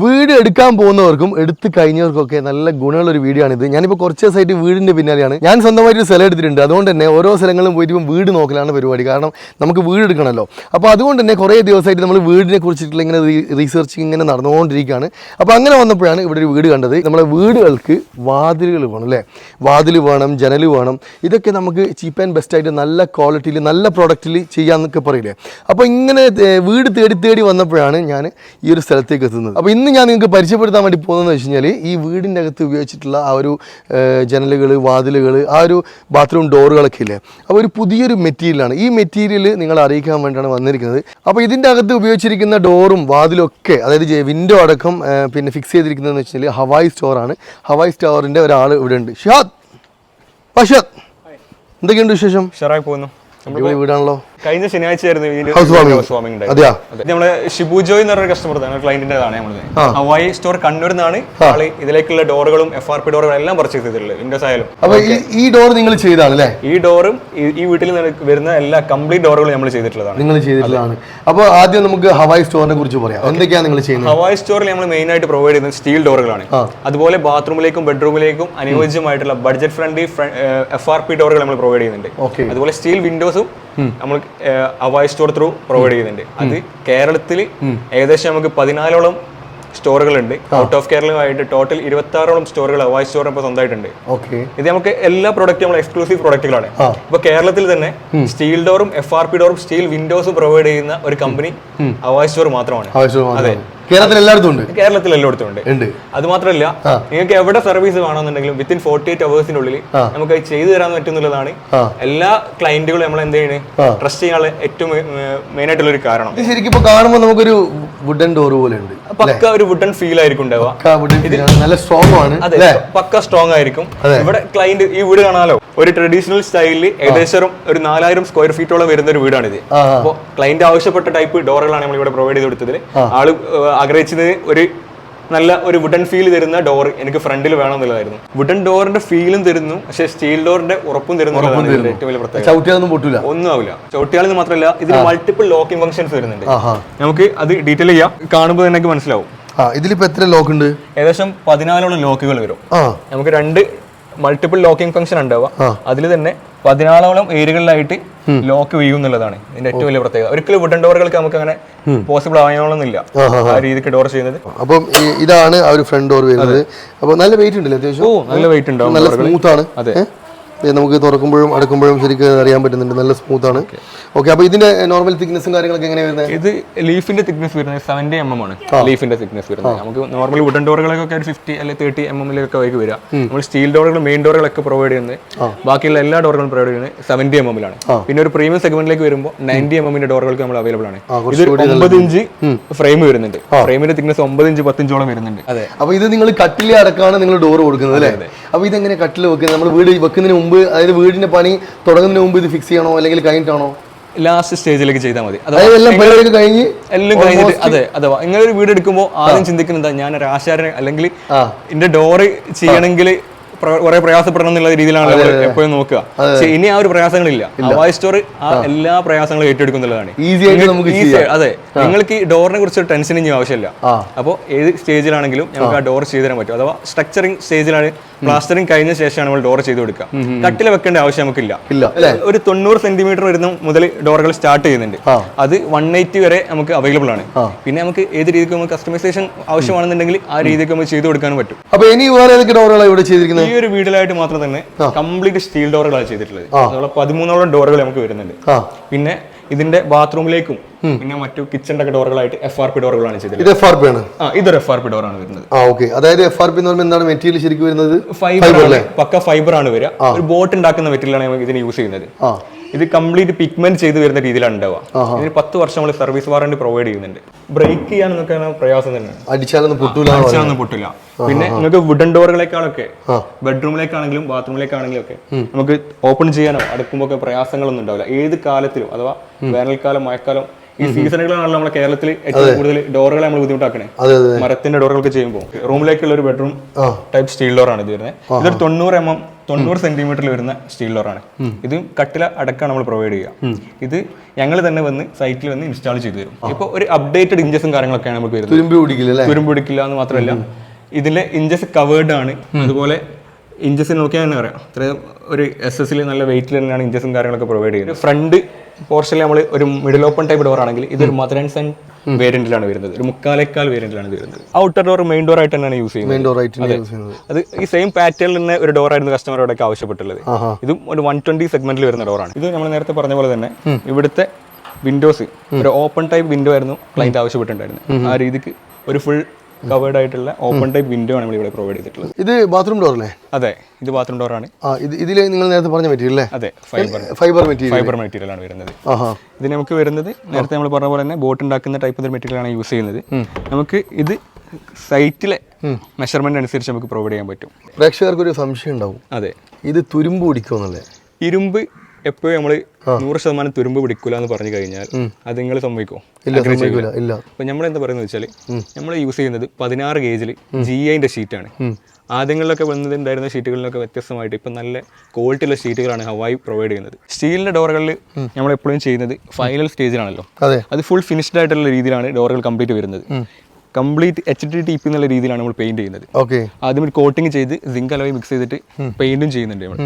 വീട് എടുക്കാൻ പോകുന്നവർക്കും എടുത്തു കഴിഞ്ഞവർക്കൊക്കെ നല്ല ഗുണമുള്ള ഒരു വീഡിയോ ആണിത് ഞാനിപ്പോൾ കുറച്ച് ദിവസമായിട്ട് വീടിന്റെ പിന്നാലെയാണ്. ഞാൻ സ്വന്തമായിട്ട് ഒരു സ്ഥലം എടുത്തിട്ടുണ്ട്. അതുകൊണ്ട് തന്നെ ഓരോ സ്ഥലങ്ങളിലും പോയിട്ട് വീട് നോക്കലാണ് പരിപാടി. കാരണം നമുക്ക് വീട് എടുക്കണമല്ലോ. അപ്പോൾ അതുകൊണ്ട് തന്നെ കുറേ ദിവസമായിട്ട് നമ്മൾ വീടിനെ കുറിച്ചിട്ടുള്ള ഇങ്ങനെ റീസെർച്ച് ഇങ്ങനെ നടന്നുകൊണ്ടിരിക്കുകയാണ്. അപ്പോൾ അങ്ങനെ വന്നപ്പോഴാണ് ഇവിടെ ഒരു വീട് കണ്ടത്. നമ്മളെ വീടുകൾക്ക് വാതിലുകൾ വേണം അല്ലേ? വാതിൽ വേണം ജനൽ വേണം. ഇതൊക്കെ നമുക്ക് ചീപ്പ് ആൻഡ് ബെസ്റ്റ് ആയിട്ട് നല്ല ക്വാളിറ്റിയിൽ നല്ല പ്രോഡക്റ്റിൽ ചെയ്യാമെന്നൊക്കെ പറയില്ലേ? അപ്പോൾ ഇങ്ങനെ വീട് തേടി തേടി വന്നപ്പോഴാണ് ഞാൻ ഈ ഒരു സ്ഥലത്തേക്ക് എത്തുന്നത്. അപ്പോൾ ഇന്ന് ഞാൻ നിങ്ങൾക്ക് പരിചയപ്പെടുത്താൻ വേണ്ടി പോകുന്നതെന്ന് വെച്ച് കഴിഞ്ഞാൽ ഈ വീടിന്റെ അകത്ത് ഉപയോഗിച്ചിട്ടുള്ള ആ ഒരു ജനലുകൾ വാതിലുകൾ ആ ഒരു ബാത്റൂം ഡോറുകളൊക്കെ ഇല്ലേ? അപ്പോൾ ഒരു പുതിയൊരു മെറ്റീരിയലാണ്. ഈ മെറ്റീരിയൽ നിങ്ങൾ അറിയിക്കാൻ വേണ്ടിയാണ് വന്നിരിക്കുന്നത്. അപ്പോൾ ഇതിന്റെ അകത്ത് ഉപയോഗിച്ചിരിക്കുന്ന ഡോറും വാതിലും ഒക്കെ അതായത് വിൻഡോ അടക്കം പിന്നെ ഫിക്സ് ചെയ്തിരിക്കുന്നതെന്ന് വെച്ച് കഴിഞ്ഞാൽ ഹവായ് സ്റ്റോറാണ്. ഹവായ് സ്റ്റോറിന്റെ ഒരാൾ ഇവിടെ ഉണ്ട്. ഷാദ് പഷത് എന്തൊക്കെയുണ്ട് വിശേഷം? ഷെറായി പോകുന്നു. വീടാണല്ലോ. കഴിഞ്ഞ ശനിയാഴ്ച ആയിരുന്നു ഇതിന്റെ. ഹൗസ് വാമിംഗ് അതെയാ? അതെ. നമ്മൾ ഷിബു ജോയ് എന്ന് പറഞ്ഞ കസ്റ്റമർ ക്ലയന്റിന്റെതാണ് നമ്മൾ. ഹവായി സ്റ്റോർ കണ്ണൂരിൽ നിന്നാണ് ആൾ ഇതിലേക്കുള്ള ഡോറുകളും എഫ് ആർ പി ഡോറുകളും എല്ലാം പർച്ചേസ് ചെയ്തിട്ടുള്ളത് വിൻഡോസ് ആയാലും. അപ്പോൾ ഈ ഡോർ നിങ്ങൾ ചെയ്താണ് അല്ലേ? ഈ ഡോറും ഈ- വീട്ടിൽ നിന്ന് വരുന്ന എല്ലാ കംപ്ലീറ്റ് ഡോറുകളും നമ്മൾ ചെയ്തിട്ടുള്ളതാണ്. നിങ്ങൾ ചെയ്തിട്ടുള്ളതാണ്. അപ്പോൾ ആദ്യം നമുക്ക് ഹവായി സ്റ്റോറിനെ കുറിച്ച് പറയാം. എന്തൊക്കെയാണ് നിങ്ങൾ ചെയ്യുന്നത്? ഹവായി സ്റ്റോറിൽ നമ്മൾ മെയിൻ ആയിട്ട് പ്രൊവൈഡ് ചെയ്യുന്നത് സ്റ്റീൽ ഡോറുകളാണ് അതുപോലെ ബാത്റൂമിലേക്കും ബെഡ്റൂമിലേക്കും അനുയോജ്യമായിട്ടുള്ള budget friendly F R P ഡോറുകൾ നമ്മൾ പ്രൊവൈഡ് ചെയ്യുന്നുണ്ട്. അതുപോലെ സ്റ്റീൽ വിൻഡോസും നമ്മൾ അവായ് സ്റ്റോർ ത്രൂ പ്രൊവൈഡ് ചെയ്യുന്നുണ്ട്. അത് കേരളത്തിൽ ഏകദേശം നമുക്ക് പതിനാലോളം സ്റ്റോറുകളുണ്ട് ഔട്ട് ഓഫ് കേരളമായിട്ട് ടോട്ടൽ ഇരുപത്തി ആറോളം സ്റ്റോറുകൾ അവായ് സ്റ്റോറിന് ഇപ്പോൾ സ്വന്തമായിട്ടുണ്ട്. ഓക്കെ ഇത് നമുക്ക് എല്ലാ പ്രൊഡക്റ്റും നമ്മൾ എക്സ്ക്ലൂസീവ് പ്രൊഡക്റ്റുകളാണ്. ഇപ്പൊ കേരളത്തിൽ തന്നെ സ്റ്റീൽ ഡോറും എഫ് ആർ പി ഡോറും സ്റ്റീൽ വിൻഡോസും പ്രൊവൈഡ് ചെയ്യുന്ന ഒരു കമ്പനി അവായ് സ്റ്റോർ മാത്രമാണ്. അതെ. കേരളത്തിൽ എല്ലായിടത്തും ഉണ്ട്? കേരളത്തിൽ എല്ലായിടത്തും ഉണ്ട്. ഉണ്ട്. അത് മാത്രമല്ല നിങ്ങൾക്ക് എവിടെ സർവീസ് വേണമെന്നുണ്ടെങ്കിലും വിത്തിൻ ഫോർട്ടി എയ്റ്റ് അവേഴ്സിനുള്ളിൽ നമുക്ക് ചെയ്തു തരാൻ പറ്റുന്നുള്ളതാണ്. എല്ലാ ക്ലയന്റുകളും നമ്മൾ എന്ത് ചെയ്യണേ? ട്രസ്റ്റ് ചെയ്യാനുള്ള ഏറ്റവും മെയിൻ ആയിട്ടുള്ള ഒരു കാരണം. ശരിക്കും കാണുമ്പോൾ നമുക്കൊരു വുഡൻ ഡോർ പോലെ ഉണ്ട് പക്ക ഒരു വുഡൻ ഫീൽ ആയിരിക്കും ഉണ്ടാവുക. നല്ല സ്ട്രോങ് ആണ് അതെ പക്ക സ്ട്രോങ് ആയിരിക്കും. ഇവിടെ ക്ലയന്റ് ഈ വീട് കാണാലോ? ഒരു ട്രഡീഷണൽ സ്റ്റൈലിൽ ഏകദേശം ഒരു നാലായിരം സ്ക്വയർ ഫീറ്റോളം വരുന്ന ഒരു വീടാണിത്. അപ്പോൾ ക്ലയന്റ് ആവശ്യപ്പെട്ട ടൈപ്പ് ഡോറുകളാണ് നമ്മൾ ഇവിടെ പ്രൊവൈഡ് ചെയ്ത് കൊടുത്തത് ആൾ ആഗ്രഹിച്ചത് ഒരു നല്ല ഒരു വുഡൻ ഫീൽ തരുന്ന ഡോർ എനിക്ക് ഫ്രണ്ടിൽ വേണം എന്നുള്ളതായിരുന്നു വുഡൻ ഡോറിന്റെ ഫീലും തരുന്നു പക്ഷേ സ്റ്റീൽ ഡോറിന്റെ ഉറപ്പും തരുന്നു ഏറ്റവും വലിയ പ്രത്യേകത. ഒന്നും ആവില്ല. ചവിട്ടിയാൽ മാത്രമല്ല ഇതിന് മൾട്ടിപ്പിൾ ലോക്കിംഗ് ഫംഗ്ഷൻസ് വരുന്നുണ്ട്. നമുക്ക് അത് ഡീറ്റെയിൽ ചെയ്യാം. കാണുമ്പോൾ തന്നെ മനസ്സിലാവും. ഇതിലിപ്പോ എത്ര ലോക്ക് ഉണ്ട്? ഏകദേശം പതിനാലോളം ലോക്കുകൾ വരും. നമുക്ക് രണ്ട് മൾട്ടിപ്പിൾ ലോക്കിംഗ് ഫംഗ്ഷൻ ഉണ്ടാവുക. അതിൽ തന്നെ പതിനാലോളം ഏരിയകളിലായിട്ട് ലോക്ക് വീഴും എന്നുള്ളതാണ്. ഇതിന്റെ ഏറ്റവും വലിയ പ്രത്യേകത. ഒരിക്കലും വുഡൻ ഡോറുകൾക്ക് നമുക്ക് അങ്ങനെ പോസിബിൾ ആയോളന്നില്ല ആ രീതിക്ക് ഡോർ ചെയ്യുന്നത്. അപ്പം ഇതാണ് ആ ഒരു ഫ്രണ്ട് ഡോർ വരുന്നത്. അപ്പോൾ നല്ല വെയിറ്റ് ഉണ്ടല്ലേ അത്യാവശ്യം? ഓ നല്ല വെയിറ്റ് ഉണ്ടാവും നല്ല സ്മൂത്ത് ആണ്. അതെ. നമുക്ക് തുറക്കുമ്പോഴും അടക്കുമ്പോഴും ശരിക്കും അറിയാൻ പറ്റുന്നുണ്ട്. നല്ല സ്മൂത്ത് ആണ്. ഓക്കെ അപ്പോൾ ഇതിന്റെ നോർമൽ തിക്നെസ്സും കാര്യങ്ങളൊക്കെ എങ്ങനെ വരുന്നത്? ഇത് ലീഫിന്റെ തിക്നെസ് വരുന്നത് സെവന്റി എം എം ആണ്. ലീഫിന്റെ തിക്നെസ് വരുന്നത്. നമുക്ക് നോർമൽ വുഡൻ ഡോറുകളൊക്കെ ഒരു ഫിഫ്റ്റി അല്ലെങ്കിൽ തേർട്ടി എം എമ്മിലൊക്കെ ആയിരിക്കും വരിക. നമ്മൾ സ്റ്റീൽ ഡോറുകൾ മെയിൻ ഡോറുകളൊക്കെ പ്രൊവൈഡ് ചെയ്യുന്നത്. ബാക്കിയുള്ള എല്ലാ ഡോറുകളും പ്രൊവൈഡ് ചെയ്യുന്നത് സെവന്റി എം എമ്മിലാണ് പിന്നെ ഒരു പ്രീമിയം സെഗ്മെന്റിലേക്ക് വരുമ്പോൾ നയന്റി എം എമ്മിന്റെ ഡോറുകൾക്ക് നമ്മൾ അവൈലബിൾ ആണ്. ഇത് ഒമ്പത് ഇഞ്ച് ഫ്രെയിം വരുന്നുണ്ട്. ഫ്രെയിമിന്റെ തിക്നെസ് ഒമ്പത് ഇഞ്ച് പത്തിഞ്ചോളം വരുന്നുണ്ട്. അതെ. അപ്പോൾ ഇത് നിങ്ങൾ കട്ടിലെ അടക്കാണ് നിങ്ങൾ ഡോർ കൊടുക്കുന്നത് അല്ലേ? അപ്പോൾ ഇതെങ്ങനെ കട്ടിൽ വെക്കുന്നത്? നമ്മൾ വീട് വെക്കുന്നതിന് മുമ്പ് അതായത് വീടിന്റെ പണി തുടങ്ങുന്നതിന് മുമ്പ് ഇത് ഫിക്സ് ചെയ്യണോ അല്ലെങ്കിൽ കഴിഞ്ഞിട്ടാണോ? ലാസ്റ്റ് സ്റ്റേജിലേക്ക് ചെയ്താൽ മതി. എല്ലാം കഴിഞ്ഞ് എല്ലാം കഴിഞ്ഞിട്ട് അതെ അഥവാ ഇങ്ങനെ ഒരു വീട് എടുക്കുമ്പോൾ ആദ്യം ചിന്തിക്കുന്നത് ഞാൻ ഒരു ആശാരനെ അല്ലെങ്കിൽ എന്റെ ഡോറ് ചെയ്യണമെങ്കിൽ കുറെ പ്രയാസപ്പെടണം എന്നുള്ള രീതിയിലാണ് നമ്മൾ എപ്പോഴും നോക്കുക. പക്ഷെ ഇനി ആ ഒരു പ്രയാസങ്ങളില്ല. അവായ് സ്റ്റോർ ആ എല്ലാ പ്രയാസങ്ങളും ഏറ്റെടുക്കുന്നുള്ളതാണ് ഈസി അതെ നിങ്ങൾക്ക് ഈ ഡോറിനെ കുറിച്ച് ടെൻഷൻ ഇനി ആവശ്യമില്ല. അപ്പോൾ ഏത് സ്റ്റേജിലാണെങ്കിലും നമുക്ക് ആ. ഡോർ ചെയ്തു തരാൻ പറ്റും. അഥവാ സ്ട്രക്ചറിങ് സ്റ്റേജിലാണ് പ്ലാസ്റ്ററിങ് കഴിഞ്ഞ ശേഷമാണ് നമ്മൾ ഡോർ ചെയ്ത് കൊടുക്കുക. കട്ടില വെക്കേണ്ട ആവശ്യം നമുക്കില്ല. ഇല്ല ഒരു തൊണ്ണൂറ് സെന്റിമീറ്റർ വരുന്ന മുതൽ ഡോറുകൾ സ്റ്റാർട്ട് ചെയ്യുന്നുണ്ട്. അത് വൺ എയ്റ്റി വരെ നമുക്ക് അവൈലബിൾ ആണ്. പിന്നെ നമുക്ക് ഏത് രീതിക്ക് നമുക്ക് കസ്റ്റമൈസേഷൻ ആവശ്യമാണെന്നുണ്ടെങ്കിൽ ആ രീതിക്ക് നമുക്ക് ചെയ്തു കൊടുക്കാനും പറ്റും. അപ്പൊ ഇനി വേറെ ഏതൊക്കെ ഡോറുകളാണ് ഇവിടെ ചെയ്തിരിക്കുന്നത്? ഒരു വീടിലായിട്ട് മാത്രം തന്നെ കംപ്ലീറ്റ് സ്റ്റീൽ ഡോറുകളാണ് ചെയ്തിട്ടുള്ളത്. അതുപോലെ പതിമൂന്നോളം ഡോറുകൾ നമുക്ക് വരുന്നുണ്ട്. പിന്നെ ഇതിന്റെ ബാത്റൂമിലേക്കും പിന്നെ മറ്റു കിച്ചണിന്റെ ഒക്കെ ഡോറുകളായിട്ട് എഫ് ആർ പി ഡോറുകളാണ് ചെയ്തിട്ടുള്ളത്. ഇത് എഫ് ആർ പി ആണ്? ആ ഇതൊരു എഫ് ആർ പി ഡോറാണ് വരുന്നത്. ആ ഓക്കെ അതായത് എഫ് ആർ പി എന്ന് പറയുമ്പോൾ എന്താണ് മെറ്റീരിയൽ ശരിക്കും വരുന്നത്? ഫൈബർ പക്ക ഫൈബർ ആണ് വരിക. ഒരു ബോട്ട് ഉണ്ടാക്കുന്ന മെറ്റീരിയലാണ് നമുക്ക് ഇതിന് യൂസ് ചെയ്യുന്നത്. ഇത് കംപ്ലീറ്റ് പിഗ്മെന്റ് ചെയ്ത് വരുന്ന രീതിയിലാണ് ഉണ്ടാവുക ഇതിന് പത്ത് വർഷം നമ്മൾ സർവീസ് വാറണ്ടി പ്രൊവൈഡ് ചെയ്യുന്നുണ്ട്. ബ്രേക്ക് ചെയ്യാൻ നിങ്ങൾക്ക് പ്രയാസം തന്നെയാണ് അടിച്ചാലൊന്നും പൊട്ടൂല അടിച്ചാലൊന്നും പൊട്ടില്ല പിന്നെ നിങ്ങൾക്ക് വുഡൻ ഡോറുകളെക്കാളൊക്കെ ബെഡ്റൂമിലേക്കാണെങ്കിലും ബാത്റൂമിലേക്കാണെങ്കിലും ഒക്കെ നമുക്ക് ഓപ്പൺ ചെയ്യാനോ അടുക്കുമ്പോൾ ഒക്കെ പ്രയാസങ്ങളൊന്നും ഉണ്ടാവില്ല. ഏത് കാലത്തിലും അഥവാ വേനൽക്കാലം മഴക്കാലം ഈ സീസണുകളാണല്ലോ നമ്മുടെ കേരളത്തിൽ ഏറ്റവും കൂടുതൽ ഡോറുകളെ നമ്മൾ ബുദ്ധിമുട്ടാക്കണേ. മരത്തിന്റെ ഡോറുകളൊക്കെ ചെയ്യുമ്പോൾ റൂമിലേക്കുള്ള ഒരു ബെഡ്റൂം ടൈപ്പ് സ്റ്റീൽ ഡോറാണ് ഇത് വരുന്നത് ഇതൊരു തൊണ്ണൂറ് എം എം തൊണ്ണൂറ് സെന്റിമീറ്ററിൽ വരുന്ന സ്റ്റീൽ ഡോറാണ്. ഇത് കട്ടില അടക്കം നമ്മൾ പ്രൊവൈഡ് ചെയ്യുക. ഇത് ഞങ്ങൾ തന്നെ വന്ന് സൈറ്റിൽ വന്ന് ഇൻസ്റ്റാൾ ചെയ്തു തരും. ഇപ്പോൾ ഒരു അപ്ഡേറ്റഡ് ഇഞ്ചസും കാര്യങ്ങളൊക്കെയാണ് നമുക്ക് വരുന്നത്. തുരുമ്പ് പിടിക്കില്ല തുരുമ്പ് പിടിക്കില്ല എന്ന് മാത്രമല്ല ഇതിലെ ഇഞ്ചസ് കവേർഡ് ആണ്. അതുപോലെ ഇഞ്ചസ് നോക്കിയാൽ തന്നെ അറിയാം ഇത്രയും ഒരു എസ് എസിൽ നല്ല വെയിറ്റിൽ തന്നെയാണ് ഇഞ്ചസും കാര്യങ്ങളൊക്കെ പ്രൊവൈഡ് ചെയ്യുന്നത്. ഫ്രണ്ട് പോർഷനിൽ നമ്മൾ ഒരു മിഡിൽ ഓപ്പൺ ടൈപ്പ് ഡോർ ആണെങ്കിൽ ഇതൊരു മദർ ആൻഡ് സൺ വേരിയന്റിലാണ് വരുന്നത്. ഒരു മുക്കാലേക്കാൾ വേരിയന്റിലാണ് വരുന്നത്. ഔട്ടർ ഡോർ മെയിൻ ഡോർ ആയിട്ട് തന്നെയാണ് യൂസ് ചെയ്യുന്നത്. മെയിൻ ഡോർ ആയിട്ട് യൂസ് ചെയ്യുന്നത്. അത് ഈ സെയിം പാറ്റേണിൽ തന്നെ ഒരു ഡോർ ആയിരുന്നു കസ്റ്റമറോടൊക്കെ ആവശ്യപ്പെട്ടുള്ളത്. ഇതും ഒരു വൺ ട്വന്റി സെഗ്മെന്റിൽ വരുന്ന ഡോറാണ് ഇത് നമ്മൾ നേരത്തെ പറഞ്ഞ പോലെ തന്നെ ഇവിടുത്തെ വിൻഡോസ് ഒരു ഓപ്പൺ ടൈപ്പ് വിൻഡോ ആയിരുന്നു ക്ലൈന്റ് ആവശ്യപ്പെട്ടിട്ടുണ്ടായിരുന്നത്. ആ രീതിക്ക് ഒരു ഫുൾ കവേർഡ് ആയിട്ടുള്ള ഓപ്പൺ ടൈപ്പ് വിൻഡോ ആണ് ഇവിടെ പ്രൊവൈഡ് ചെയ്തിട്ടുള്ളത്. ഇത് ബാത്റൂം ഡോർ അല്ലേ? അതെ ഇത് ബാത്റൂം ഡോർ ആണ്. ഇത് ഇതിൽ നിങ്ങൾ നേരത്തെ പറഞ്ഞ മെറ്റീരിയൽ അല്ലേ? അതെ fibre fibre material fibre material ആണ് വരുന്നത്. ഇത് നമുക്ക് വരുന്നത് നേരത്തെ നമ്മൾ പറഞ്ഞ പോലെ തന്നെ ബോട്ട് ഉണ്ടാക്കുന്ന ടൈപ്പ് മെറ്റീരിയൽ ആണ് യൂസ് ചെയ്യുന്നത്. നമുക്ക് ഇത് സൈറ്റിലെ മെഷർമെന്റ് അനുസരിച്ച് നമുക്ക് പ്രൊവൈഡ് ചെയ്യാൻ പറ്റും. പ്രേക്ഷകർക്ക് ഒരു സംശയം ഉണ്ടാവും. അതെ. ഇത് തുരുമ്പ് പിടിക്കുമെന്നല്ലേ ഇരുമ്പ് എപ്പോഴും നമ്മൾ നൂറ് ശതമാനം തുരുമ്പ് പിടിക്കൂല എന്ന് പറഞ്ഞു കഴിഞ്ഞാൽ അത് നിങ്ങൾ സമ്മതിക്കോ ഇല്ല അപ്പൊ നമ്മൾ എന്താ പറയുന്നത് വെച്ചാൽ നമ്മൾ യൂസ് ചെയ്യുന്നത് പതിനാറ് ഗേജിൽ ജി ഐന്റെ ഷീറ്റാണ് ആദ്യങ്ങളിലൊക്കെ വന്നതുണ്ടായിരുന്ന ഷീറ്റുകളിലൊക്കെ വ്യത്യസ്തമായിട്ട് ഇപ്പം നല്ല ക്വാളിറ്റിയുള്ള ഷീറ്റുകളാണ് ഹവായി പ്രൊവൈഡ് ചെയ്യുന്നത്. സ്റ്റീലിന്റെ ഡോറുകളിൽ നമ്മൾ എപ്പോഴും ചെയ്യുന്നത് ഫൈനൽ സ്റ്റേജിലാണല്ലോ അത്. ഫുൾ ഫിനിഷ്ഡ് ആയിട്ടുള്ള രീതിയിലാണ് ഡോറുകൾ കംപ്ലീറ്റ് വരുന്നത്. Complete H D T P എന്നുള്ള രീതിയിലാണ് നമ്മൾ പെയിന്റ് ചെയ്യുന്നത്. ഓക്കെ ആദ്യം ഒരു കോട്ടിംഗ് ചെയ്ത് സിങ്ക് അലോയി മിക്സ് ചെയ്തിട്ട് പെയിന്റും ചെയ്യുന്നുണ്ട് നമ്മൾ.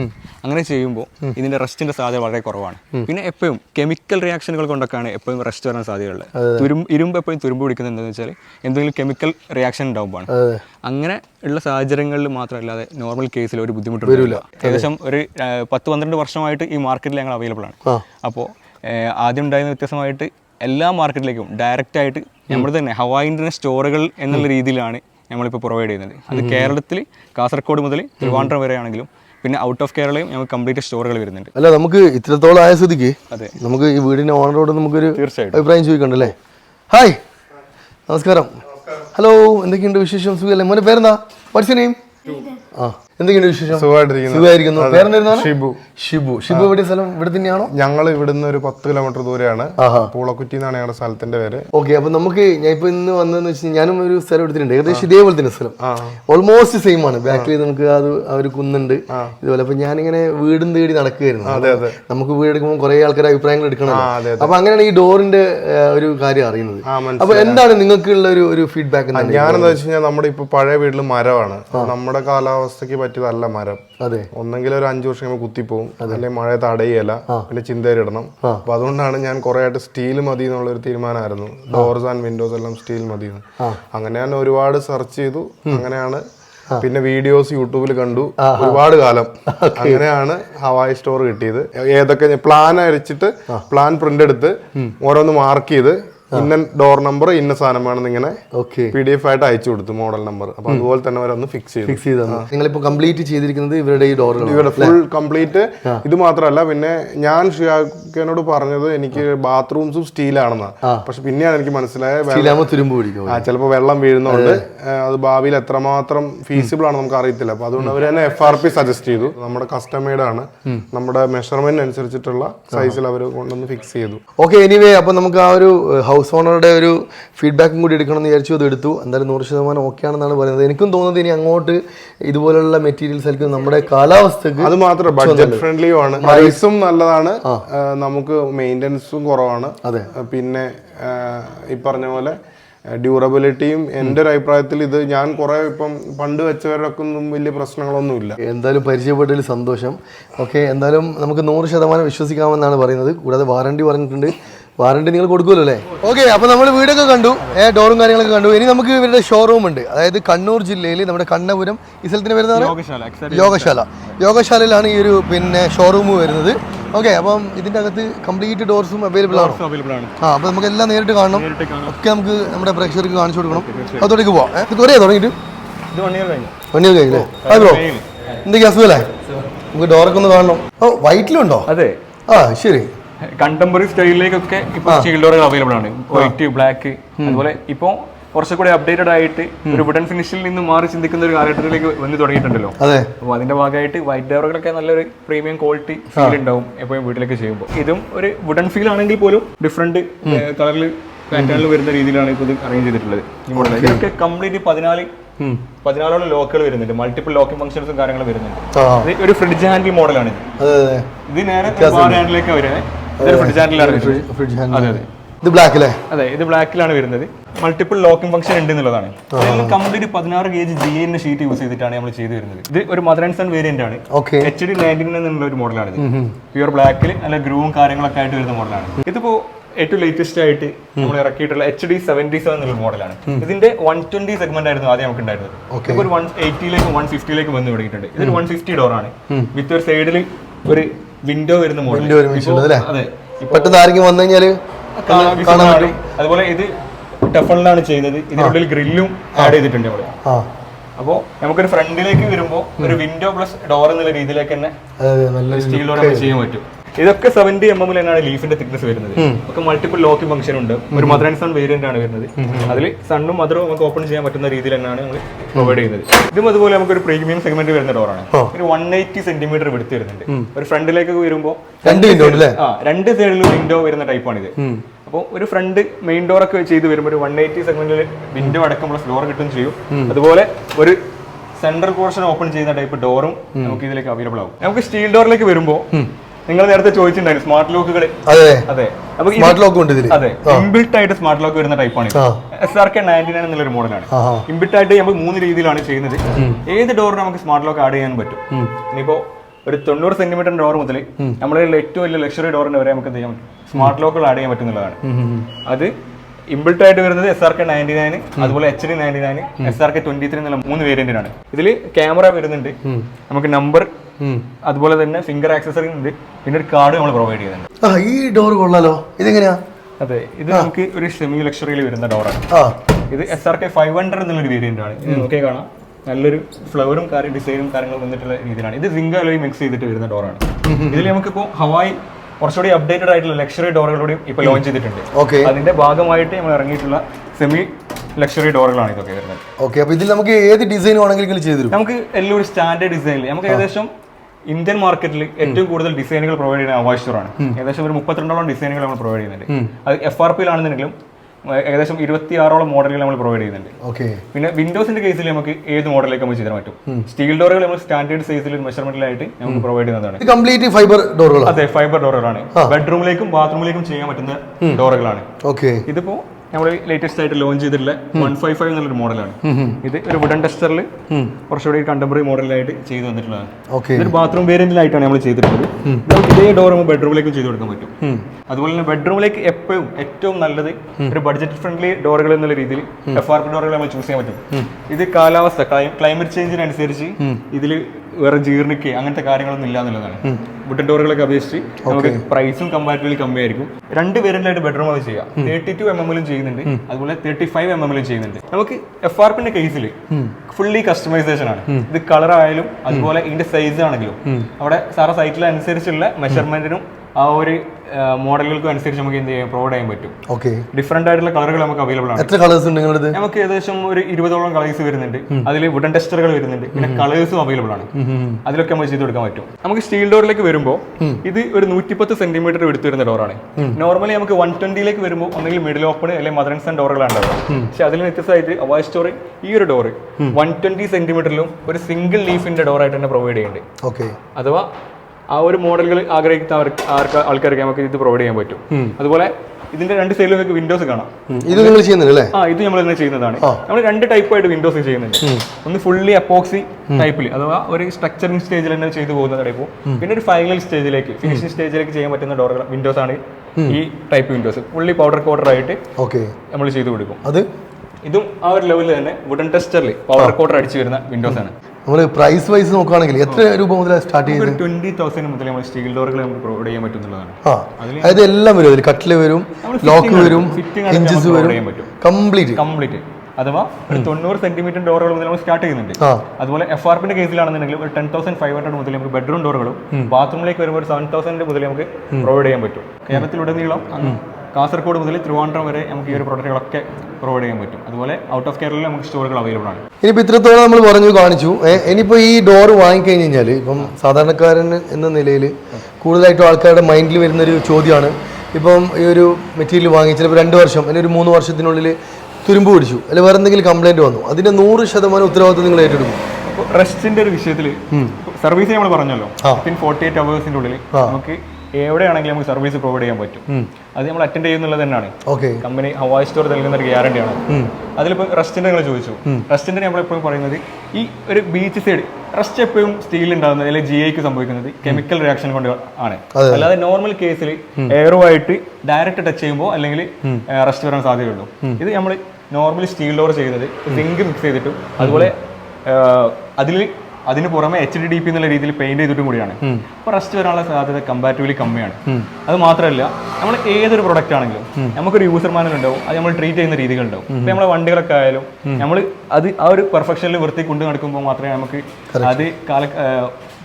അങ്ങനെ ചെയ്യുമ്പോൾ ഇതിന്റെ റെസ്റ്റിന്റെ സാധ്യത വളരെ കുറവാണ്. പിന്നെ എപ്പോഴും കെമിക്കൽ റിയാക്ഷനുകൾ കൊണ്ടൊക്കെയാണ് എപ്പോഴും റെസ്റ്റ് വരാൻ സാധ്യതയുള്ളത്. തുരുമ്പ് ഇരുമ്പ് എപ്പോഴും തുരുമ്പ് പിടിക്കുന്നത് എന്താണെന്ന് വെച്ചാൽ എന്തെങ്കിലും കെമിക്കൽ റിയാക്ഷൻ ഉണ്ടാവുമ്പോൾ അങ്ങനെ ഉള്ള സാഹചര്യങ്ങളിൽ മാത്രമല്ലാതെ നോർമൽ കേസിൽ ഒരു ബുദ്ധിമുട്ട് വരില്ല ഏകദേശം ഒരു പത്ത് പന്ത്രണ്ട് വർഷമായിട്ട് ഈ മാർക്കറ്റിൽ ഞങ്ങൾ അവൈലബിൾ ആണ്. അപ്പോൾ ആദ്യം ഉണ്ടായിരുന്ന വ്യത്യസ്തമായിട്ട് എല്ലാ മാർക്കറ്റിലേക്കും ഡയറക്റ്റ് ആയിട്ട് നമ്മൾ തന്നെ ഹവായിന്റെ സ്റ്റോറുകൾ എന്നുള്ള രീതിയിലാണ് നമ്മളിപ്പോൾ പ്രൊവൈഡ് ചെയ്യുന്നത്. അത് കേരളത്തിൽ കാസർഗോഡ് മുതൽ തിരുവാണ്ടം വരെയാണെങ്കിലും പിന്നെ ഔട്ട് ഓഫ് കേരളയും നമുക്ക് കംപ്ലീറ്റ് സ്റ്റോറുകൾ വരുന്നുണ്ട്. അല്ല നമുക്ക് ഇത്രത്തോളം ആയ സ്ഥിതിക്ക് അതെ. നമുക്ക് ഈ വീടിന്റെ ഓണറോട് നമുക്കൊരു തീർച്ചയായിട്ടും. അഭിപ്രായം ചോദിക്കണ്ടല്ലേ? ഹായ് നമസ്കാരം. ഹലോ എന്തൊക്കെയുണ്ട് വിശേഷം? സുഖമല്ലേ മോനെ പേരെന്താ? വാട്സ് നെയിം ആ. എന്തൊക്കെയുണ്ട് വിശേഷം? സുഖമായിട്ടിരിക്കുന്നു. സുഖമായിരിക്കുന്നു. പേരെന്തായിരുന്നു ഷിബു. ഷിബു. ഷിബു എവിടെ സ്ഥലം? ഇവിടെ തന്നെയാണോ? ഞങ്ങൾ ഇവിടുന്ന് ഒരു പത്ത് കിലോമീറ്റർ ദൂരെയാണ്. പൂളക്കുറ്റി എന്നാണ് ഞങ്ങളുടെ സ്ഥലത്തിന്റെ പേര്. ഓക്കെ അപ്പൊ നമുക്ക് ഞാൻ ഇപ്പൊ ഇന്ന് വന്നതെന്ന് വെച്ചാൽ ഞാനും ഒരു സ്ഥലം എടുത്തിട്ടുണ്ട്. ഏകദേശം ഇതേപോലെ തന്നെ സ്ഥലം. ഓൾമോസ്റ്റ് സെയിം ആണ്. ബാക്കിൽ നമുക്ക് അത് ഒരു കുന്നുണ്ട്. ഇതുപോലെ. അപ്പൊ ഞാനിങ്ങനെ വീടും തേടി നടക്കുകയായിരുന്നു. നമുക്ക് വീട് എടുക്കുമ്പോൾ കുറെ ആൾക്കാർ അഭിപ്രായങ്ങൾ എടുക്കണം അപ്പൊ അങ്ങനെയാണ് ഈ ഡോറിന്റെ ഒരു കാര്യം അറിയുന്നത്. അപ്പൊ എന്താണ് നിങ്ങൾക്കുള്ള ഒരു ഫീഡ്ബാക്ക് ഞാൻ ഞാനെന്താ വെച്ച് കഴിഞ്ഞാൽ നമ്മുടെ ഇപ്പൊ പഴയ വീട്ടിൽ മരമാണ്. നമ്മുടെ കാലാവസ്ഥക്ക് പറ്റിയതല്ല മരം. അതെ. ഒന്നെങ്കിൽ ഒരു അഞ്ചു വർഷം കഴിയുമ്പോൾ കുത്തിപ്പോവും. അല്ലെങ്കിൽ മഴ തടയല പിന്നെ ചിന്തയിലിടണം. അപ്പൊ അതുകൊണ്ടാണ് ഞാൻ കുറെ ആയിട്ട് സ്റ്റീൽ മതി എന്നുള്ള ഒരു തീരുമാനമായിരുന്നു ഡോർസ് ആൻഡ് വിൻഡോസ് എല്ലാം സ്റ്റീൽ മതി. അങ്ങനെ ഞാൻ ഒരുപാട് സെർച്ച് ചെയ്തു. അങ്ങനെയാണ് പിന്നെ വീഡിയോസ് യൂട്യൂബിൽ കണ്ടു. ഒരുപാട് കാലം. അങ്ങനെയാണ് ഹവായ് സ്റ്റോർ കിട്ടിയത്. ഏതൊക്കെ പ്ലാൻ അരച്ചിട്ട് പ്ലാൻ പ്രിന്റ് എടുത്ത് ഓരോന്ന് മാർക്ക് ചെയ്ത് ഇന്ന ഡോർ നമ്പർ ഇന്ന സാധനം വേണം ഇങ്ങനെ ഓക്കെ പി ഡി എഫ് ആയിട്ട് അയച്ചു കൊടുത്തു മോഡൽ നമ്പർ അപ്പൊ അതുപോലെ തന്നെ അവരൊന്ന് ഫിക്സ് ചെയ്തു. ഫിക്സ് ചെയ്ത് നിങ്ങളിപ്പോ കംപ്ലീറ്റ് ചെയ്തിരിക്കുന്നത് ഇവരുടെ ഈ ഡോർ ഇവരുടെ ഫുൾ കംപ്ലീറ്റ് ഇത് മാത്രമല്ല പിന്നെ ഞാൻ ഷിയാക്കനോട് പറഞ്ഞത് എനിക്ക് ബാത്റൂംസും സ്റ്റീലാണെന്നാണ് പക്ഷെ പിന്നെയാണ് എനിക്ക് മനസ്സിലായത് ചിലപ്പോ ശീലാമ തുരുമ്പ് പിടിക്കും. ആ ചിലപ്പോൾ വെള്ളം വീഴുന്നുണ്ട്. അത്. ഭാവിയിൽ എത്രമാത്രം ഫീസിബിൾ ആണ് നമുക്ക് അറിയത്തില്ല. അപ്പൊ അതുകൊണ്ട് അവർ തന്നെ എഫ് ആർ പി സജസ്റ്റ് ചെയ്തു. നമ്മുടെ കസ്റ്റമേഡ് ആണ്. നമ്മുടെ മെഷർമെന്റ് അനുസരിച്ചിട്ടുള്ള സൈസിൽ അവർ കൊണ്ടുവന്ന് ഫിക്സ് ചെയ്തു. ഓക്കെ എനിവേ അപ്പൊ നമുക്ക് ആ ഒരു ഹൗസ് ഓണറുടെ ഒരു ഫീഡ്ബാക്കും കൂടി എടുക്കണമെന്ന് വിചാരിച്ചു അത് എടുത്തു. എന്തായാലും നൂറ് ശതമാനം ഓക്കെ ആണെന്നാണ് പറയുന്നത്. എനിക്കും തോന്നുന്നത് ഇനി അങ്ങോട്ട് ഇതുപോലുള്ള മെറ്റീരിയൽസ് ആയിരിക്കും നമ്മുടെ കാലാവസ്ഥക്ക് അത് മാത്രം ബഡ്ജറ്റ് ഫ്രണ്ട്ലിയും ആണ്. പ്രൈസും നല്ലതാണ്. നമുക്ക് മെയിന്റനൻസും കുറവാണ്. അതെ. പിന്നെ ഈ പറഞ്ഞ പോലെ ഡ്യൂറബിലിറ്റിയും എന്റെ ഒരു അഭിപ്രായത്തിൽ ഇത് ഞാൻ കുറെ ഇപ്പം പണ്ട് വെച്ചവരൊക്കെ ഒന്നും വലിയ പ്രശ്നങ്ങളൊന്നുമില്ല. എന്തായാലും പരിചയപ്പെട്ടതിൽ സന്തോഷം. ഓക്കെ എന്തായാലും നമുക്ക് നൂറ് ശതമാനം വിശ്വസിക്കാമെന്നാണ് പറയുന്നത്. കൂടാതെ വാറണ്ടി പറഞ്ഞിട്ടുണ്ട്. വാറണ്ടി നിങ്ങൾ കൊടുക്കുമല്ലോ അല്ലേ? ഓക്കെ അപ്പോൾ നമ്മൾ വീടൊക്കെ കണ്ടു. ഏഹ് ഡോറും കാര്യങ്ങളൊക്കെ കണ്ടു. ഇനി നമുക്ക് ഇവരുടെ ഷോറൂം ഉണ്ട്. അതായത് കണ്ണൂർ ജില്ലയിൽ നമ്മുടെ കണ്ണപുരം ഈ സ്ഥലത്തിന് വരുന്നതാണ് യോഗശാല യോഗശാല. യോഗശാലയിലാണ് ഈ ഒരു പിന്നെ ഷോറൂം വരുന്നത്. ഓക്കെ അപ്പം ഇതിന്റെ അകത്ത് കംപ്ലീറ്റ് ഡോർസും അവൈലബിൾ ആണ്? ആ അപ്പോൾ നമുക്ക് എല്ലാം നേരിട്ട് കാണണം. ഒക്കെ നമുക്ക് നമ്മുടെ പ്രേക്ഷകർക്ക് കാണിച്ചു കൊടുക്കണം. അതോടേക്ക് പോവാം. കുറേ തുടങ്ങിയിട്ട്? ഇത് വൺ ഇയർ കഴിഞ്ഞു. ബ്രോ. എന്തൊക്കെയാ അസുഖല്ലേ നമുക്ക് ഡോറൊക്കെ ഒന്ന് കാണണം. ഓ വൈറ്റിലുണ്ടോ? അതെ. ആ ശരി. കണ്ടംപററി സ്റ്റൈലിലേക്കൊക്കെ ഇപ്പൊ സ്റ്റീൽ ഡോറുകൾ അവൈലബിൾ ആണ്. വൈറ്റ് ബ്ലാക്ക് അതുപോലെ ഇപ്പോ കുറച്ചുകൂടി അപ്ഡേറ്റഡ് ആയിട്ട് ഒരു വുഡൻ ഫിനിഷിൽ നിന്ന് മാറി ചിന്തിക്കുന്ന ഒരു കാലഘട്ടത്തിലേക്ക് വന്ന് തുടങ്ങിയിട്ടുണ്ടല്ലോ. അതെ. അപ്പോൾ അതിന്റെ ഭാഗമായിട്ട് വൈറ്റ് ഡോറുകളൊക്കെ നല്ലൊരു പ്രീമിയം ക്വാളിറ്റി ഫീൽ ഉണ്ടാവും എപ്പോഴും വീട്ടിലേക്ക് ചെയ്യുമ്പോൾ. ഇതും ഒരു വുഡൻ ഫീൽ ആണെങ്കിൽ പോലും ഡിഫറെന്റ് കളറിൽ പാറ്റേണിൽ വരുന്ന രീതിയിലാണ് ഇപ്പോൾ ഇത് അറേഞ്ച് ചെയ്തിട്ടുള്ളത്. ഇതൊക്കെ കംപ്ലീറ്റ് പതിനാല് പതിനാലോളം ലോക്കുകൾ വരുന്നുണ്ട്. മൾട്ടിപ്പിൾ ലോക്കിംഗ് ഫംഗ്ഷൻസും കാര്യങ്ങളും വരുന്നുണ്ട്. ഇത് ഒരു ഫ്രിഡ്ജ് ഹാൻഡിൽ മോഡലാണ് ഇത്. ഇത് നേരെ ബാർ ഹാൻഡിലേക്ക് വരുന്നത്. ഇതൊരു ഫ്രിഡ്ജ് ഹാൻഡിലാണ് വരുന്നത് ഫ്രിഡ്ജ് അതെ അതെ. ഇത് ബ്ലാക്ക് അല്ലേ? അതെ ഇത് ബ്ലാക്കിലാണ് വരുന്നത്. മൾട്ടിപ്പിൾ ലോക്കിംഗ് ഫംഗ്ഷൻ ഉണ്ട് എന്നുള്ളതാണ്. കംപ്ലീറ്റ് പതിനാറ് കെ ജി ജി എന്റെ ഷീറ്റ് യൂസ് ചെയ്തിട്ടാണ് നമ്മൾ ചെയ്തു വരുന്നത്. ഇത് ഒരു മദർ ആൻഡ് സൺ വേരിയന്റ് ആണ്. എച്ച് ഡി നയന്റീൻ എന്നുള്ള ഒരു മോഡലാണ് ഇത്. പ്യുവർ ബ്ലാക്കിൽ നല്ല ഗ്രൂവും കാര്യങ്ങളൊക്കെ ആയിട്ട് വരുന്ന മോഡലാണ് ഇതിപ്പോ ഏറ്റവും ലേറ്റസ്റ്റ് ആയിട്ട് നമ്മൾ ഇറക്കിയിട്ടുള്ള എച്ച് ഡി സെവന്റി സെവൻ എന്നുള്ള മോഡലാണ് ഇതിന്റെ വൺ ട്വന്റി സെഗ്മെന്റ് ആയിരുന്നു ആദ്യം നമുക്ക് ഉണ്ടായിരുന്നത്. ഇപ്പോൾ ഒരു വൺ എയ്റ്റിയിലേക്ക് വൺ ഫിഫ്റ്റിയിലേക്ക് വന്ന് തുടങ്ങിയിട്ടുണ്ട്. ഇതൊരു വൺ ഫിഫ്റ്റി ഡോർ ആണ്. വിത്ത് ഒരു സൈഡിൽ ഒരു വിൻഡോ വരുന്ന മോഡൽ Window ഒരുമിച്ചുള്ളത് അല്ലേ? പെട്ടെന്ന് ആരെങ്കിലും വന്നു കഴിഞ്ഞാൽ കാണാൻ പറ്റും. അതുപോലെ ഇത് ടഫണിലാണ് ചെയ്യുന്നത് ഇതിനുള്ളിൽ ഗ്രില്ലും ആഡ് ചെയ്തിട്ടുണ്ട് ഇവിടെ. അപ്പോൾ നമുക്കൊരു ഫ്രണ്ടിലേക്ക് വരുമ്പോൾ ഒരു വിൻഡോ പ്ലസ് ഡോർ എന്നുള്ള രീതിയിലേക്ക് തന്നെ നമുക്ക് ചെയ്യാൻ പറ്റും. ഇതൊക്കെ സെവന്റി എം എമ്മിൽ തന്നെയാണ് ലീഫിന്റെ തിക്നെസ് വരുന്നത്. ഒക്കെ മൾട്ടിപ്പിൾ ലോക്കിംഗ് ഫംഗ്ഷൻ ഉണ്ട്. ഒരു മദർ ആൻഡ് സൺ വേരിയന്റ് ആണ് വരുന്നത്. അതിൽ സണ്ണും മദറും നമുക്ക് ഓപ്പൺ ചെയ്യാൻ പറ്റുന്ന രീതിയിൽ തന്നെയാണ് നമ്മൾ പ്രൊവൈഡ് ചെയ്യുന്നത്. ഇതും അതുപോലെ നമുക്ക് ഒരു പ്രീമിയം സെഗ്മെന്റ് വരുന്ന ഡോറാണ് ഒരു വൺ എയ്റ്റി സെന്റിമീറ്റർ വിടുത്ത് വരുന്നുണ്ട്. ഒരു ഫ്രണ്ടിലേക്ക് വരുമ്പോൾ രണ്ട് വിൻഡോ ആ രണ്ട് സൈഡിലും വിൻഡോ വരുന്ന ടൈപ്പാണ് ഇത് അപ്പോൾ ഒരു ഫ്രണ്ട് മെയിൻ ഡോർ ഒക്കെ ചെയ്ത് വരുമ്പോൾ ഒരു വൺ എയ്റ്റി സെഗ്മെന്റിൽ വിൻഡോ അടക്കമുള്ള ഫ്ലോർ കിട്ടും ചെയ്യും. അതുപോലെ ഒരു സെൻട്രൽ പോർഷൻ ഓപ്പൺ ചെയ്യുന്ന ടൈപ്പ് ഡോറും നമുക്ക് ഇതിലേക്ക് അവൈലബിൾ ആകും നമുക്ക് സ്റ്റീൽ ഡോറിലേക്ക് വരുമ്പോൾ നിങ്ങൾ നേരത്തെ ചോദിച്ചിട്ടുണ്ടായിരുന്നു സ്മാർട്ട് ലോക്കുകൾ അതെ. അതെ. സ്മാർട്ട് ലോക്ക് ഉണ്ട് അതെ. ഇൻബിൽട്ട് ആയിട്ട് സ്മാർട്ട് ലോക്ക് വരുന്ന ടൈപ്പാണ് ആണ് S R K ninety nine എന്നുള്ളൊരു മോഡലാണ് ഇൻബിൽട്ട് ആയിട്ട് നമ്മൾ മൂന്ന് രീതിയിലാണ് ചെയ്യുന്നത്. ഏത് ഡോറിന് നമുക്ക് സ്മാർട്ട് ലോക്ക് ആഡ് ചെയ്യാൻ പറ്റും? ഇപ്പോ ഒരു തൊണ്ണൂറ് സെന്റിമീറ്റർ ഡോർ മുതൽ നമ്മളെ ഏറ്റവും വലിയ ലക്ഷറി ഡോറിന് വരെ നമുക്ക് എന്ത് ചെയ്യാൻ പറ്റും? സ്മാർട്ട് ലോക്കുകൾ ആഡ് ചെയ്യാൻ പറ്റുന്നതാണ് അത് ഇമ്പിൾട്ട് ആയിട്ട് വരുന്നത് S R K ninety nine അതുപോലെ H D ninety nine S R K twenty three എന്നുള്ള മൂന്ന് വേരിയന്റിനാണ് ഇതിൽ ക്യാമറ വരുന്നുണ്ട്. നമുക്ക് നമ്പർ അതുപോലെ തന്നെ ഫിംഗർ ആക്സസറി ഉണ്ട്. പിന്നെ ഒരു കാർഡ് നമ്മൾ പ്രൊവൈഡ് ചെയ്യുന്നുണ്ട്. ആ ഈ ഡോർ കൊള്ളാലോ? ഇതെങ്ങനെയാ? അതെ ഇത് നമുക്ക് ഒരു സെമി ലക്ഷറിയിൽ വരുന്ന ഡോറാണ് ഇത് S R K five hundred എന്നുള്ളൊരു വേരിയന്റ് ആണ് ഇത് നോക്കിയാൽ കാണാം. നല്ലൊരു ഫ്ലവറും കാര്യം ഡിസൈനും കാര്യങ്ങളും വന്നിട്ടുള്ള രീതിയിലാണ്. ഇത് സിംഗ അലോയി മിക്സ് ചെയ്തിട്ട് വരുന്ന ഡോറാണ് ഇതിൽ നമുക്കിപ്പോൾ ഹവായി കുറച്ചുകൂടി അപ്ഡേറ്റഡ് ആയിട്ടുള്ള ലക്ഷറി ഡോറുകളൂടെയും ഇപ്പോൾ ലോഞ്ച് ചെയ്തിട്ടുണ്ട്. ഓക്കെ അതിന്റെ ഭാഗമായിട്ട് നമ്മൾ ഇറങ്ങിയിട്ടുള്ള സെമി ലക്ഷറി ഡോറുകളാണ് ഇതൊക്കെ വരുന്നത്. ഓക്കെ അപ്പൊ ഇതിൽ നമുക്ക് ഏത് ഡിസൈൻ വേണമെങ്കിലും ചെയ്തു നമുക്ക് എല്ലാം ഒരു സ്റ്റാൻഡേർഡ് ഡിസൈനിൽ നമുക്ക് ഏകദേശം ഇന്ത്യൻ മാർക്കറ്റിൽ ഏറ്റവും കൂടുതൽ ഡിസൈനുകൾ പ്രൊവൈഡ് ചെയ്യുന്ന അവാഷ് ഏകദേശം ഒരു മുപ്പത്തിരണ്ടോളം ഡിസൈനുകൾ നമ്മൾ പ്രൊവൈഡ് ചെയ്യുന്നുണ്ട്. അത് എഫ് ആർ പിയിലാണെന്നുണ്ടെങ്കിലും ഏകദേശം ഇരുപത്തിയാറോളം മോഡലുകൾ നമ്മൾ പ്രൊവൈഡ് ചെയ്യുന്നുണ്ട്. ഓക്കെ. പിന്നെ വിൻഡോസിന്റെ കേസിൽ നമുക്ക് ഏത് മോഡലിലേക്ക് നമുക്ക് ചെയ്താൽ പറ്റും? സ്റ്റീൽ ഡോറുകൾ നമ്മൾ സ്റ്റാൻഡേർഡ് സൈസിൽ ഒരു മെഷർമെന്റിലായിട്ട് നമുക്ക് പ്രൊവൈഡ് ചെയ്യുന്നതാണ്. കംപ്ലീറ്റ് ഫൈബർ ഡോറുകൾ അതെ ഫൈബർ ഡോറുകളാണ് ബെഡ്റൂമിലേക്കും ബാത്റൂമിലേക്കും ചെയ്യാൻ പറ്റുന്ന ഡോറുകളാണ് ഓക്കെ. ഇതിപ്പോ നമ്മൾ ലേറ്റസ്റ്റ് ആയിട്ട് ലോഞ്ച് ചെയ്തിട്ടുള്ള വൺ ഫൈവ് ഫൈവ് എന്നുള്ളൊരു മോഡലാണ് ഇത് ഒരു വുഡൻ ടെസ്റ്ററിൽ കുറച്ചുകൂടി കണ്ടംപററി മോഡലായിട്ട് ചെയ്തു വന്നിട്ടുള്ളതാണ് ഓക്കെ ഇതൊരു ബാത്റൂം വേരിയന്റിലായിട്ടാണ് നമ്മൾ ചെയ്തിട്ടുള്ളത്. നമുക്ക് ഇതേ ഡോർ നമ്മൾ ബെഡ്റൂമിലേക്കും ചെയ്ത് കൊടുക്കാൻ പറ്റും. അതുപോലെ തന്നെ ബെഡ്റൂമിലേക്ക് എപ്പോഴും ഏറ്റവും നല്ലത് ഒരു ബഡ്ജറ്റ് ഫ്രണ്ട്ലി ഡോറുകൾ എന്നുള്ള രീതിയിൽ എഫ് ആർ പി ഡോറുകൾ നമ്മൾ ചൂസ് ചെയ്യാൻ പറ്റും. ഇത് കാലാവസ്ഥ ക്ലൈമറ്റ് ചേഞ്ചിനനുസരിച്ച് ഇതിൽ വേറെ ജീർണിക്കുക അങ്ങനത്തെ കാര്യങ്ങളൊന്നും ഇല്ല എന്നുള്ളതാണ് വുഡൻ ഡോറുകളൊക്കെ അപേക്ഷിച്ച് നമുക്ക് പ്രൈസും കമ്പാരിറ്റീവ്ലി കമ്മി ആയിരിക്കും. രണ്ട് വേരിയന്റിലായിട്ട് ബെഡ്റൂം അത് ചെയ്യാം. തേർട്ടി ടു എം എമ്മിലും ചെയ്യുന്നുണ്ട്. അതുപോലെ തേർട്ടി ഫൈവ് എം എമ്മിലും ചെയ്യുന്നുണ്ട്. നമുക്ക് എഫ് ആർ പിന്റെ കേസിൽ ഫുള്ളി കസ്റ്റമൈസേഷൻ ആണ്. ഇത് കളർ ആയാലും അതുപോലെ ഇതിന്റെ സൈസ് ആണെങ്കിലും. അവിടെ സാറ സൈറ്റിൽ അനുസരിച്ചുള്ള മെഷർമെന്റിനും ആ ഒരു മോഡലുകൾക്കും അനുസരിച്ച് നമുക്ക് എന്ത് ചെയ്യാം പ്രൊവൈഡ് ചെയ്യാൻ പറ്റും. ഓക്കെ ഡിഫറെന്റ് ആയിട്ടുള്ള കളറുകൾ നമുക്ക് അവൈലബിൾ ആണ്. എത്ര കളേഴ്സ് ഉണ്ട് നിങ്ങളുടെ നമുക്ക് ഏകദേശം ഒരു ഇരുപതോളം കളേഴ്സ് വരുന്നുണ്ട്. അതിൽ വുഡൻ ടെസ്റ്ററുകൾ വരുന്നുണ്ട്. പിന്നെ കളേഴ്സും അവൈലബിൾ ആണ്. അതിലൊക്കെ നമ്മൾ ചെയ്ത് കൊടുക്കാൻ പറ്റും. നമുക്ക് സ്റ്റീൽ ഡോറിലേക്ക് വരുമ്പോൾ ഇത് ഒരു നൂറ്റിപ്പത്ത് സെന്റിമീറ്റർ എടുത്തു വരുന്ന ഡോറാണ് നോർമലി നമുക്ക് വൺ ട്വന്റിയിലേക്ക് വരുമ്പോൾ ഒന്നെങ്കിൽ മിഡിൽ ഓപ്പൺ അല്ലെങ്കിൽ മദർ ആൻഡ് സൺ ഡോറുകളാണ് ഉണ്ടാവുക. പക്ഷെ അതിൽ വ്യത്യസ്തമായിട്ട് അവായ് സ്റ്റോറി ഈ ഒരു ഡോറ് വൺ ട്വന്റി സെന്റിമീറ്ററിലും ഒരു സിംഗിൾ ലീഫിന്റെ ഡോറായിട്ട് തന്നെ പ്രൊവൈഡ് ചെയ്യുന്നുണ്ട്. ഓക്കെ അഥവാ ആ ഒരു മോഡലുകൾ ആഗ്രഹിക്കുന്ന അവർക്ക് ആർക്ക് ആൾക്കാർക്ക് നമുക്ക് ഇത് പ്രൊവൈഡ് ചെയ്യാൻ പറ്റും. അതുപോലെ ഇതിന്റെ രണ്ട് സൈഡിലും നിങ്ങൾക്ക് വിൻഡോസ് കാണാം. ഇത് നിങ്ങൾ ചെയ്യുന്നില്ല ആ ഇത് നമ്മൾ ഇങ്ങനെ ചെയ്യുന്നതാണ്. നമ്മൾ രണ്ട് ടൈപ്പ് ആയിട്ട് വിൻഡോസ് ചെയ്യുന്നുണ്ട്. ഒന്ന് ഫുള്ളി അപ്പോക്സി ടൈപ്പിൽ അഥവാ ഒരു സ്ട്രക്ചറിങ് സ്റ്റേജിൽ തന്നെ ചെയ്തു പോകുന്ന ടൈപ്പും പിന്നെ ഒരു ഫൈനൽ സ്റ്റേജിലേക്ക് ഫിനിഷിംഗ് സ്റ്റേജിലേക്ക് ചെയ്യാൻ പറ്റുന്ന ഡോറുകൾ വിൻഡോസ് ആണ് ഈ type windows fully powder coater ആയിട്ട് ഓക്കെ. നമ്മൾ ചെയ്തു കൊടുക്കും. അത്? ഇതും ആ ഒരു ലെവലിൽ തന്നെ വുഡൻ ടെസ്റ്ററിൽ പൗഡർ കോട്ടർ അടിച്ചു വരുന്ന വിൻഡോസ് ആണ്. നമ്മൾ പ്രൈസ് വൈസ് നോക്കുകയാണെങ്കിൽ എത്ര രൂപ മുതൽ സ്റ്റാർട്ട് ചെയ്യുന്നത് ട്വന്റി തൗസൻഡ് മുതൽ നമ്മൾ സ്റ്റീൽ ഡോറുകൾ നമുക്ക് പ്രൊവൈഡ് ചെയ്യാൻ പറ്റുന്നതാണ് ആ. അതായത് എല്ലാം വരും. അതിൽ കട്ടിൽ വരും ലോക്ക് വരും ഇഞ്ചസ് വരും. കംപ്ലീറ്റ് കംപ്ലീറ്റ് അഥവാ ഒരു തൊണ്ണൂറ് സെന്റിമീറ്റർ ഡോറുകൾ മുതൽ നമ്മൾ സ്റ്റാർട്ട് ചെയ്യുന്നുണ്ട്. അതുപോലെ എഫ് ആർ പിന്റെ കേസിലാണെന്നുണ്ടെങ്കിൽ ഒരു ടെൻ തൗസൻഡ് ഫൈവ് ഹൺഡ്രഡ് മുതൽ നമുക്ക് ബെഡ്റൂം ഡോറുകളും ബാത്റൂമിലേക്ക് വരുമ്പോൾ സെവൻ തൗസൻഡ് മുതൽ നമുക്ക് പ്രൊവൈഡ് ചെയ്യാൻ പറ്റും. കേരളത്തിലുടനീളം കാസർഗോഡ് മുതൽ തിരുവനന്തപുരം വരെ നമുക്ക് ഈ ഒരു പ്രൊഡക്റ്റുകളൊക്കെ പ്രൊവൈഡ് ചെയ്യാൻ പറ്റും. അതുപോലെ ഔട്ട് ഓഫ് കേരളയിൽ നമുക്ക് സ്റ്റോറുകൾ അവൈലബിൾ ആണ്. ഇനിയിപ്പോൾ ഇത്രത്തോളം നമ്മൾ പറഞ്ഞു കാണിച്ചു. ഇനിയിപ്പോൾ ഈ ഡോർ വാങ്ങിക്കഴിഞ്ഞ് കഴിഞ്ഞാൽ ഇപ്പം സാധാരണക്കാരൻ എന്ന നിലയിൽ കൂടുതലായിട്ടും ആൾക്കാരുടെ മൈൻഡിൽ വരുന്നൊരു ചോദ്യമാണ്. ഇപ്പം ഈ ഒരു മെറ്റീരിയൽ വാങ്ങി ചിലപ്പോൾ രണ്ട് വർഷം അല്ലെങ്കിൽ ഒരു മൂന്ന് വർഷത്തിനുള്ളിൽ തുരുമ്പ് പിടിച്ചു. അല്ലെങ്കിൽ വേറെ എന്തെങ്കിലും കംപ്ലൈന്റ് വന്നു. അതിന്റെ നൂറ് ശതമാനം ഉത്തരവാദിത്വം നിങ്ങൾ ഏറ്റെടുക്കും അപ്പോൾ റെസ്റ്റിന്റെ ഒരു വിഷയത്തിൽ സർവീസ് നമ്മൾ പറഞ്ഞല്ലോ. ഫോർട്ടി എയ്റ്റ് അവേഴ്സിന്റെ ഉള്ളിൽ നമുക്ക് എവിടെയാണെങ്കിലും നമുക്ക് സർവീസ് പ്രൊവൈഡ് ചെയ്യാൻ പറ്റും. അത് നമ്മൾ അറ്റൻഡ് ചെയ്യുന്നുള്ളത് തന്നെയാണ്. ഓക്കെ കമ്പനി ഹവായ് സ്റ്റോർ നൽകുന്ന ഒരു ഗ്യാരണ്ടി ആണ്. അതിലിപ്പോൾ റെസ്റ്റിന്റെ നിങ്ങൾ ചോദിച്ചു. റെസ്റ്റിന്റെ നമ്മൾ എപ്പോഴും പറയുന്നത് ഈ ഒരു ബീച്ച് സൈഡ് റെസ്റ്റ് എപ്പോഴും സ്റ്റീൽ ഉണ്ടാകുന്നത് അല്ലെങ്കിൽ ജി ഐക്ക് സംഭവിക്കുന്നത് കെമിക്കൽ റിയാക്ഷൻ കൊണ്ട് ആണ്. അല്ലാതെ നോർമൽ കേസിൽ എയറുമായിട്ട് ഡയറക്റ്റ് ടച്ച് ചെയ്യുമ്പോൾ അല്ലെങ്കിൽ റെസ്റ്റ് വരാൻ സാധ്യതയുള്ളൂ. ഇത് നമ്മൾ നോർമലി സ്റ്റീൽ ഡോർ ചെയ്യുന്നത് സിങ്ക് മിക്സ് ചെയ്തിട്ടും അതുപോലെ അതിൽ അതിന് പുറമെ എച്ച് ഡി ഡി പി എന്നുള്ള രീതിയിൽ പെയിന്റ് ചെയ്തിട്ടും കൂടിയാണ്. അപ്പോൾ റെസ്റ്റ് വരാനുള്ള സാധ്യത കമ്പാരിറ്റീവ്ലി കമ്മിയാണ്. അത് മാത്രമല്ല നമ്മൾ ഏതൊരു പ്രൊഡക്റ്റ് ആണെങ്കിലും നമുക്കൊരു യൂസർ മാനൽ ഉണ്ടാവും അത് നമ്മൾ ട്രീറ്റ് ചെയ്യുന്ന രീതികൾ ഉണ്ടാവും ഇപ്പൊ നമ്മളെ വണ്ടികളൊക്കെ ആയാലും നമ്മൾ അത് ആ ഒരു പെർഫെക്ഷനിൽ വൃത്തി കൊണ്ടു നടക്കുമ്പോൾ മാത്രമേ നമുക്ക് അത് കാല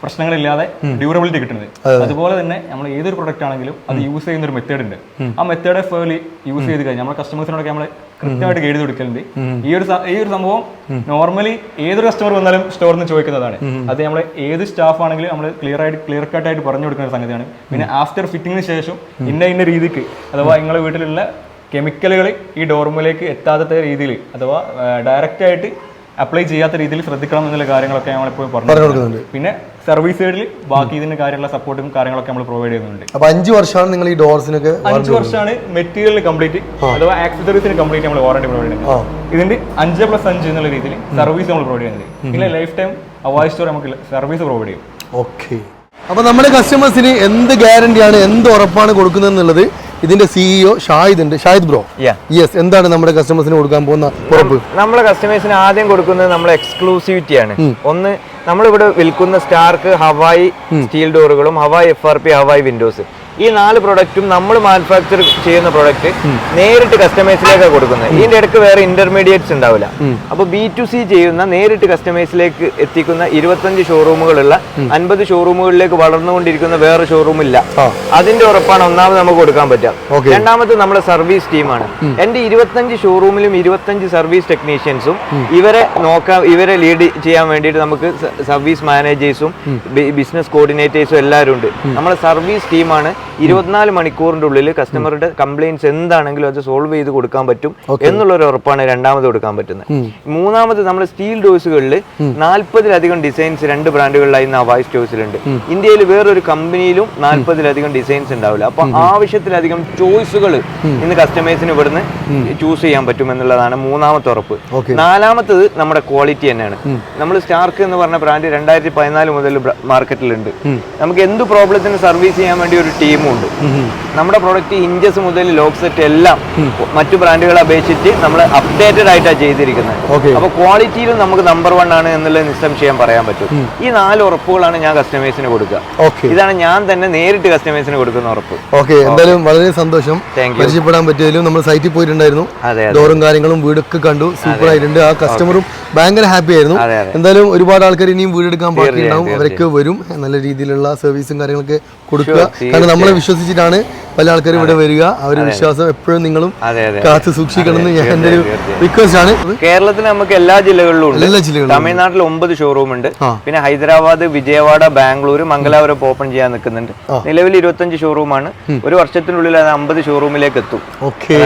പ്രശ്നങ്ങളില്ലാതെ ഡ്യൂറബിലിറ്റി കിട്ടുന്നത്. അതുപോലെ തന്നെ നമ്മൾ ഏതൊരു പ്രൊഡക്റ്റ് ആണെങ്കിലും അത് യൂസ് ചെയ്യുന്ന ഒരു മെത്തേഡ് ഉണ്ട്. ആ മെത്തേഡ് ഫേലി യൂസ് ചെയ്ത് കഴിഞ്ഞാൽ നമ്മുടെ കസ്റ്റമേഴ്സിനോടൊക്കെ നമ്മൾ കൃത്യമായിട്ട് ഗൈഡ് കൊടുക്കലുണ്ട്. ഈ ഒരു ഈ ഒരു സംഭവം നോർമലി ഏതൊരു കസ്റ്റമർ വന്നാലും സ്റ്റോറിൽ നിന്ന് ചോദിക്കുന്നതാണ്. അത് നമ്മൾ ഏത് സ്റ്റാഫ് ആണെങ്കിലും നമ്മൾ ക്ലിയർ ആയിട്ട് ക്ലിയർ കട്ട് ആയിട്ട് പറഞ്ഞു കൊടുക്കുന്ന ഒരു സംഗതിയാണ്. പിന്നെ ആഫ്റ്റർ ഫിറ്റിംഗിന് ശേഷം ഇന്ന ഇന്ന രീതിക്ക് അഥവാ നിങ്ങളുടെ വീട്ടിലുള്ള കെമിക്കലുകൾ ഈ ഡോർമിലേക്ക് എത്താത്ത രീതിയിൽ അഥവാ ഡയറക്റ്റ് ആയിട്ട് അപ്ലൈ ചെയ്യാത്ത രീതിയിൽ ശ്രദ്ധിക്കണം എന്നുള്ള കാര്യങ്ങളൊക്കെ നമ്മളിപ്പോൾ പറഞ്ഞു. പിന്നെ സർവീസ് സൈഡിൽ ബാക്കി ഇതിന് കാര്യമുള്ള സപ്പോർട്ടും കാര്യങ്ങളൊക്കെ നമ്മൾ പ്രൊവൈഡ് ചെയ്യുന്നുണ്ട്. അപ്പൊ അഞ്ച് വർഷമാണ് നിങ്ങൾ ഈ ഡോർസിനൊക്കെ അഞ്ച് വർഷമാണ് മെറ്റീരിയൽ കംപ്ലീറ്റ് അഥവാ ആക്സസറീസിന് കംപ്ലീറ്റ് നമ്മൾ വാറണ്ടി പ്രൊവൈഡ്. ചെയ്യുന്നത്. ഇതിന്റെ അഞ്ച് പ്ലസ് അഞ്ച് എന്നുള്ള രീതിയിൽ സർവീസ് നമ്മൾ പ്രൊവൈഡ് ചെയ്യുന്നത് പിന്നെ ലൈഫ് ടൈം അവായ് സ്റ്റോർ നമുക്ക് സർവീസ് പ്രൊവൈഡ് ചെയ്യും. ഓക്കെ അപ്പൊ നമ്മുടെ കസ്റ്റമേഴ്സിന് എന്ത് ഗ്യാരണ്ടിയാണ് എന്ത് ഉറപ്പാണ് കൊടുക്കുന്നത് എന്നുള്ളത് ഇതിന്റെ സിഇഒ ഷാഹിദ് ഉണ്ട് ഷാഹിദ് ബ്രോ യെസ് എന്താണ് നമ്മുടെ കസ്റ്റമേഴ്സിന് കൊടുക്കാൻ പോകുന്ന ഉറപ്പ്? നമ്മുടെ കസ്റ്റമേഴ്സിന് ആദ്യം കൊടുക്കുന്നത് നമ്മൾ എക്സ്ക്ലൂസിവിറ്റി ആണ്. ഒന്ന് നമ്മളിവിടെ വിൽക്കുന്ന Stark Hawaii steel ഡോറുകളും Hawaii F R P Hawaii windows ഈ നാല് പ്രൊഡക്റ്റും നമ്മൾ മാനുഫാക്ചർ ചെയ്യുന്ന പ്രൊഡക്റ്റ് നേരിട്ട് കസ്റ്റമേഴ്സിലേക്ക് കൊടുക്കുന്നത്. ഇതിന്റെ ഇടയ്ക്ക് വേറെ ഇന്റർമീഡിയറ്റ്സ് ഉണ്ടാവില്ല. അപ്പൊ ബി ടു സി ചെയ്യുന്ന നേരിട്ട് കസ്റ്റമേഴ്സിലേക്ക് എത്തിക്കുന്ന ഇരുപത്തഞ്ച് ഷോറൂമുകളുള്ള അൻപത് ഷോറൂമുകളിലേക്ക് വളർന്നുകൊണ്ടിരിക്കുന്ന വേറെ ഷോറൂം ഇല്ല. അതിന്റെ ഉറപ്പാണ് ഒന്നാമത് നമുക്ക് കൊടുക്കാൻ. പറ്റുക. രണ്ടാമത് നമ്മുടെ സർവീസ് ടീമാണ് എന്റെ ഇരുപത്തഞ്ച് ഷോറൂമിലും ഇരുപത്തഞ്ച് സർവീസ് ടെക്നീഷ്യൻസും ഇവരെ നോക്കാൻ ഇവരെ ലീഡ് ചെയ്യാൻ വേണ്ടിയിട്ട് നമുക്ക് സർവീസ് മാനേജേഴ്സും ബിസിനസ് കോർഡിനേറ്റേഴ്സും എല്ലാവരും ഉണ്ട് നമ്മുടെ സർവീസ് ടീമാണ് ഇരുപത്തിനാല് മണിക്കൂറിന്റെ ഉള്ളിൽ കസ്റ്റമറുടെ കംപ്ലൈന്റ്സ് എന്താണെങ്കിലും അത് സോൾവ് ചെയ്ത് കൊടുക്കാൻ പറ്റും എന്നുള്ള ഒരു ഉറപ്പാണ് രണ്ടാമത് കൊടുക്കാൻ പറ്റുന്നത്. മൂന്നാമത് നമ്മൾ സ്റ്റീൽ ഡോസുകളിൽ നാൽപ്പതിലധികം ഡിസൈൻസ് രണ്ട് ബ്രാൻഡുകളിലായി വൈസ് ഡോസിലുണ്ട് ഇന്ത്യയിൽ വേറൊരു കമ്പനിയിലും നാൽപ്പതിലധികം ഡിസൈൻസ് ഉണ്ടാവില്ല. അപ്പൊ ആവശ്യത്തിലധികം ചോയ്സുകൾ ഇന്ന് കസ്റ്റമേഴ്സിന് ഇവിടുന്ന് ചൂസ് ചെയ്യാൻ പറ്റും എന്നുള്ളതാണ് മൂന്നാമത്തെ ഉറപ്പ്. നാലാമത്തത് നമ്മുടെ ക്വാളിറ്റി തന്നെയാണ്. നമ്മൾ സ്റ്റാർക്ക് എന്ന് പറഞ്ഞ ബ്രാൻഡ് രണ്ടായിരത്തി പതിനാല് മുതൽ മാർക്കറ്റിലുണ്ട് നമുക്ക് എന്ത് പ്രോബ്ലത്തിന് സർവീസ് ചെയ്യാൻ വേണ്ടി ഒരു ടീമും ഉണ്ട് നമ്മുടെ പ്രോഡക്റ്റ് ഇഞ്ചസ് മുതൽ ലോക്ക് സെറ്റ് എല്ലാം മറ്റു ബ്രാൻഡുകളെ അപേക്ഷിച്ച് നമ്മൾ അപ്ഡേറ്റഡ് ആയിട്ടാണ് ചെയ്തിരിക്കുന്നത്. അപ്പൊ ക്വാളിറ്റിയിലും നമുക്ക് നമ്പർ വൺ ആണ് എന്നുള്ളത് നിസ്സംശയം പറയാൻ പറ്റും. ഈ നാല് ഉറപ്പുകളാണ് ഞാൻ കസ്റ്റമേഴ്സിന് കൊടുക്കുക ഇതാണ് ഞാൻ തന്നെ നേരിട്ട് കസ്റ്റമേഴ്സിന് കൊടുക്കുന്ന ഉറപ്പ്. ഓക്കെ എന്തായാലും വളരെ സന്തോഷം. പരിചയപ്പെടാൻ പറ്റിയതിലും നമ്മൾ സൈറ്റിൽ പോയിട്ടുണ്ടായിരുന്നു. ഡോറും കാര്യങ്ങളും വീടൊക്കെ കണ്ടു. സൂപ്പർ ആയിട്ടുണ്ട്. ആ കസ്റ്റമറും ഭയങ്കര ഹാപ്പി ആയിരുന്നു. എന്തായാലും ഒരുപാട് ആൾക്കാർ ഇനിയും വീടെടുക്കാൻ ബാക്കിയുണ്ടാവും. അവരൊക്കെ വരും. നല്ല രീതിയിലുള്ള സർവീസും കാര്യങ്ങളൊക്കെ കൊടുക്കുക. കാരണം നമ്മളെ വിശ്വസിച്ചിട്ടാണ് പല ആൾക്കാരും ഇവിടെ വരിക. അവരുടെ വിശ്വാസം എപ്പോഴും നിങ്ങളും കാത്തു സൂക്ഷിക്കണം എന്ന് ഞാൻ ഒരു റിക്വസ്റ്റ് ആണ്. കേരളത്തിൽ നമുക്ക് എല്ലാ ജില്ലകളിലും ഉണ്ട്. എല്ലാ ജില്ലകളിലും തമിഴ്നാട്ടിൽ ഒമ്പത് ഷോറൂം ഉണ്ട്. പിന്നെ ഹൈദരാബാദ് വിജയവാഡ ബാംഗ്ലൂർ മംഗലാപുരം ഓപ്പൺ ചെയ്യാൻ നിൽക്കുന്നുണ്ട്. നിലവിൽ ഇരുപത്തഞ്ച് ഷോറൂമാണ് ഒരു വർഷത്തിനുള്ളിൽ അത് അമ്പത് ഷോറൂമിലേക്ക് എത്തും. ഓക്കെ.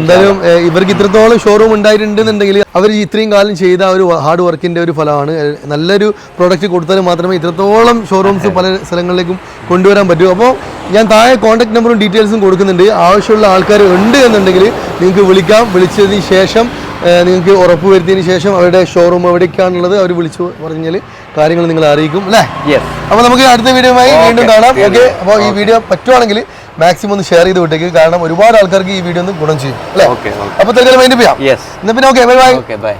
എന്തായാലും ഇവർക്ക് ഇത്രത്തോളം ഷോറൂം ഉണ്ടായിട്ടുണ്ടെന്നുണ്ടെങ്കിൽ അവർ ഇത്രയും കാലം ചെയ്ത ഒരു ഹാർഡ് വർക്കിന്റെ ഒരു ഫലമാണ്. നല്ലൊരു പ്രോഡക്റ്റ് കൊടുത്താൽ മാത്രമേ ഇത്രത്തോളം ഷോറൂംസ് പല സ്ഥലങ്ങളിലേക്കും കൊണ്ടുവരാൻ പറ്റൂ. അപ്പോൾ ഞാൻ താഴെ കോൺടാക്ട് നമ്പറും ഡീറ്റെയിൽസും കൊടുക്കുന്നുണ്ട്. ആവശ്യമുള്ള ആൾക്കാർ ഉണ്ട് എന്നുണ്ടെങ്കിൽ നിങ്ങൾക്ക് വിളിക്കാം. വിളിച്ചതിന് ശേഷം നിങ്ങൾക്ക് ഉറപ്പ് വരുത്തിയതിന് ശേഷം അവരുടെ ഷോറൂം എവിടേക്കാണുള്ളത് അവർ വിളിച്ചു പറഞ്ഞാൽ കാര്യങ്ങൾ നിങ്ങൾ അറിയിക്കും അല്ലേ? അപ്പോൾ നമുക്ക് അടുത്ത വീഡിയോയുമായി വീണ്ടും കാണാം. ഓക്കെ അപ്പോൾ ഈ വീഡിയോ പറ്റുവാണെങ്കിൽ മാക്സിമം ഒന്ന് ഷെയർ ചെയ്ത് വിട്ടേക്ക്. കാരണം ഒരുപാട് ആൾക്കാർക്ക് ഈ വീഡിയോ ഒന്ന് ഗുണം ചെയ്യും. അല്ലേ? ഓക്കെ അപ്പോൾ തൽക്കാലം മൈൻഡ് ചെയ്യാം യെസ് എന്നാ പിന്നെ okay bye bye okay bye